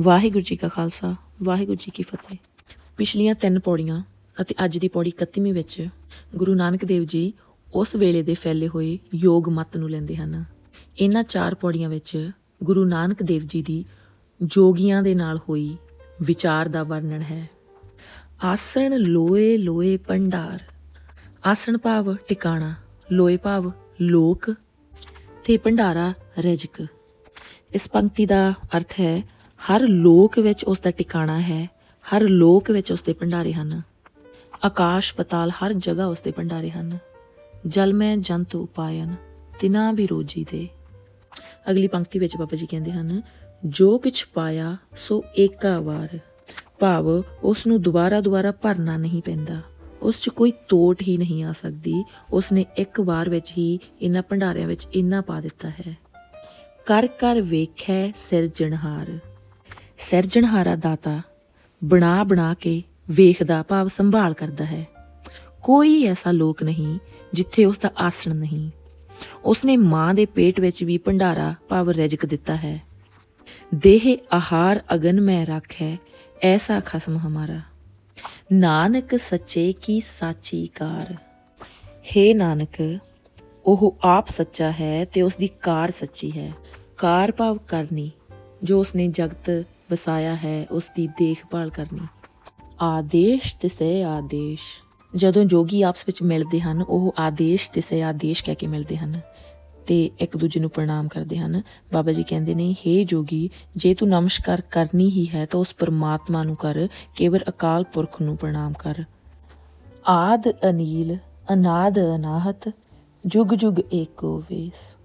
ਵਾਹਿਗੁਰੂ ਜੀ ਕਾ ਖਾਲਸਾ, ਵਾਹਿਗੁਰੂ ਜੀ ਕੀ ਫਤਿਹ। ਪਿਛਲੀਆਂ ਤਿੰਨ ਪੌੜੀਆਂ ਅਤੇ ਅੱਜ ਦੀ ਪੌੜੀ 31ਵੀਂ ਵਿੱਚ ਗੁਰੂ ਨਾਨਕ ਦੇਵ ਜੀ ਉਸ ਵੇਲੇ ਦੇ ਫੈਲੇ ਹੋਏ ਯੋਗ ਮਤ ਨੂੰ ਲੈਂਦੇ ਹਨ। ਇਹਨਾਂ ਚਾਰ ਪੌੜੀਆਂ ਵਿੱਚ ਗੁਰੂ ਨਾਨਕ ਦੇਵ ਜੀ ਦੀ ਜੋਗੀਆਂ ਦੇ ਨਾਲ ਹੋਈ ਵਿਚਾਰ ਦਾ ਵਰਣਨ ਹੈ। ਆਸਣ ਲੋਏ ਲੋਏ ਭੰਡਾਰ, ਆਸਣ ਭਾਵ ਟਿਕਾਣਾ, ਲੋਏ ਭਾਵ ਲੋਕ, ਤੇ ਭੰਡਾਰਾ ਰਜਕ। ਇਸ ਪੰਕਤੀ ਦਾ ਅਰਥ ਹੈ ਹਰ ਲੋਕ ਵਿੱਚ ਉਸ ਦਾ ਟਿਕਾਣਾ ਹੈ, ਹਰ ਲੋਕ ਵਿੱਚ ਉਸ ਦੇ ਭੰਡਾਰੇ ਹਨ। ਆਕਾਸ਼ ਪਤਾਲ ਹਰ ਜਗ੍ਹਾ ਉਸ ਦੇ ਭੰਡਾਰੇ ਹਨ। ਜਲ ਮੈਂ ਜੰਤ ਉਪਾਇਨ ਤਿਨਾ ਵੀ ਰੋਜੀ ਦੇ। ਅਗਲੀ ਪੰਕਤੀ ਵਿੱਚ ਬਾਬਾ ਜੀ ਕਹਿੰਦੇ ਹਨ, ਜੋ ਕੁਛ ਪਾਇਆ, ਸੋ ਏਕਾ ਵਾਰ। ਭਾਵ ਉਸ ਨੂੰ ਦੁਬਾਰਾ ਦੁਬਾਰਾ ਭਰਨਾ ਨਹੀਂ ਪੈਂਦਾ। ਉਸ 'ਚ ਕੋਈ ਤੋਟ ਹੀ ਨਹੀਂ ਆ ਸਕਦੀ। ਉਸ ਨੇ ਇੱਕ ਵਾਰ ਵਿੱਚ ਹੀ ਇਹਨਾਂ ਭੰਡਾਰਿਆਂ ਵਿੱਚ ਇੰਨਾ ਪਾ ਦਿੱਤਾ ਹੈ। ਕਰ ਕਰ ਵੇਖੈ ਸਿਰਜਣਹਾਰ ਸਿਰਜਣਹਾਰਾ ਦਾਤਾ ਬਣਾ ਬਣਾ ਕੇ ਵੇਖਦਾ ਭਾਵ ਸੰਭਾਲ ਕਰਦਾ ਹੈ। ਕੋਈ ਐਸਾ ਲੋਕ ਨਹੀਂ ਜਿੱਥੇ ਉਸ ਦਾ ਆਸਣ ਨਹੀਂ। ਉਸਨੇ ਮਾਂ ਦੇ ਪੇਟ ਵਿੱਚ ਵੀ ਭੰਡਾਰਾ ਭਾਵ ਰਜਕ ਦਿੱਤਾ ਹੈ। ਦੇਹ ਆਹਾਰ ਅਗਨ ਮੈਂ ਰੱਖੈ, ਐਸਾ ਖਸਮ ਹਮਾਰਾ। ਨਾਨਕ ਸੱਚੇ ਕੀ ਸਾਚੀ ਕਾਰ। ਹੇ ਨਾਨਕ, ਉਹ ਆਪ ਸੱਚਾ ਹੈ ਤੇ ਉਸ ਦੀ ਕਾਰ ਸੱਚੀ ਹੈ। ਕਾਰ ਭਾਵ ਕਰਨੀ ਜੋ ਉਸਨੇ ਜਗਤ ਵਸਾਇਆ ਹੈ ਉਸ ਦੀ ਦੇਖਭਾਲ ਕਰਨੀ। ਆਦੇਸ਼ ਤੇ ਤਿਸੇ ਆਦੇਸ਼। ਜਦੋਂ ਜੋਗੀ ਆਪਸ ਵਿੱਚ ਮਿਲਦੇ ਹਨ, ਉਹ ਆਦੇਸ਼ ਤਿਸੇ ਆਦੇਸ਼ ਕਹਿ ਕੇ ਮਿਲਦੇ ਹਨ ਤੇ ਇੱਕ ਦੂਜੇ ਨੂੰ ਪ੍ਰਣਾਮ ਕਰਦੇ ਹਨ। ਬਾਬਾ ਜੀ ਕਹਿੰਦੇ ਨੇ, ਹੇ ਜੋਗੀ, ਜੇ ਤੂੰ ਨਮਸਕਾਰ ਕਰਨੀ ਹੀ ਹੈ, ਤਾਂ ਉਸ ਪਰਮਾਤਮਾ ਨੂੰ ਕਰ, ਕੇਵਲ ਅਕਾਲ ਪੁਰਖ ਨੂੰ ਪ੍ਰਣਾਮ ਕਰ। ਆਦ ਅਨੀਲ, ਅਨਾਦ ਅਨਾਹਤ, ਜੁਗ ਜੁਗ ਏਕੋ ਵੇਸ।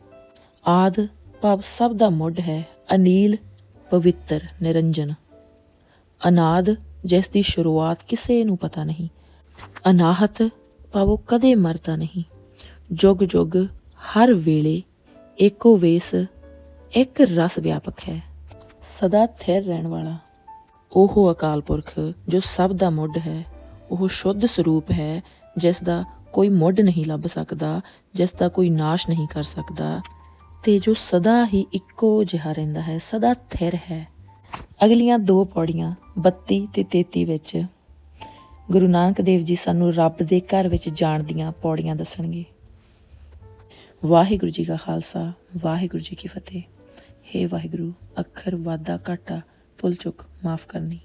ਆਦ ਭਾਵ ਸਭ ਦਾ ਮੁੱਢ ਹੈ, ਅਨੀਲ ਪਵਿੱਤਰ, ਨਿਰੰਜਨ। ਅਨਾਦ, ਜਿਸ ਦੀ ਸ਼ੁਰੂਆਤ ਕਿਸੇ ਨੂੰ ਪਤਾ ਨਹੀਂ। ਅਨਾਹਤ, ਭਾਵ ਕਦੇ ਮਰਦਾ ਨਹੀਂ। ਜੁਗ ਜੁਗ ਹਰ ਵੇਲੇ ਏਕੋ ਵੇਸ, ਇੱਕ ਰਸ ਵਿਆਪਕ ਹੈ। ਸਦਾ ਥਿਰ ਰਹਿਣ ਵਾਲਾ। ਉਹ ਅਕਾਲ ਪੁਰਖ, ਜੋ ਸਭ ਦਾ ਮੁੱਢ ਹੈ। ਉਹ ਸ਼ੁੱਧ ਸਰੂਪ ਹੈ, ਜਿਸ ਦਾ ਕੋਈ ਮੁੱਢ ਨਹੀਂ ਲੱਭ ਸਕਦਾ, ਜਿਸ ਦਾ ਕੋਈ ਨਾਸ਼ ਨਹੀਂ ਕਰ ਸਕਦਾ। ਤੇ ਜੋ ਸਦਾ ਹੀ ਇੱਕੋ ਜਿਹਾ ਰਹਿੰਦਾ ਹੈ, ਸਦਾ ਥਿਰ ਹੈ। ਅਗਲੀਆਂ ਦੋ ਪੌੜੀਆਂ 32 ਤੇ 33 ਵਿੱਚ ਗੁਰੂ ਨਾਨਕ ਦੇਵ ਜੀ ਸਾਨੂੰ ਰੱਬ ਦੇ ਘਰ ਵਿੱਚ ਜਾਣ ਦੀਆਂ ਪੌੜੀਆਂ ਦੱਸਣਗੇ। ਵਾਹਿਗੁਰੂ ਜੀ ਕਾ ਖਾਲਸਾ, ਵਾਹਿਗੁਰੂ ਜੀ ਕੀ ਫਤਿਹ। ਹੇ ਵਾਹਿਗੁਰੂ, ਅੱਖਰ ਵਾਦਾ ਘਾਟਾ, ਭੁੱਲ ਚੁੱਕ, ਮਾਫ ਕਰਨੀ।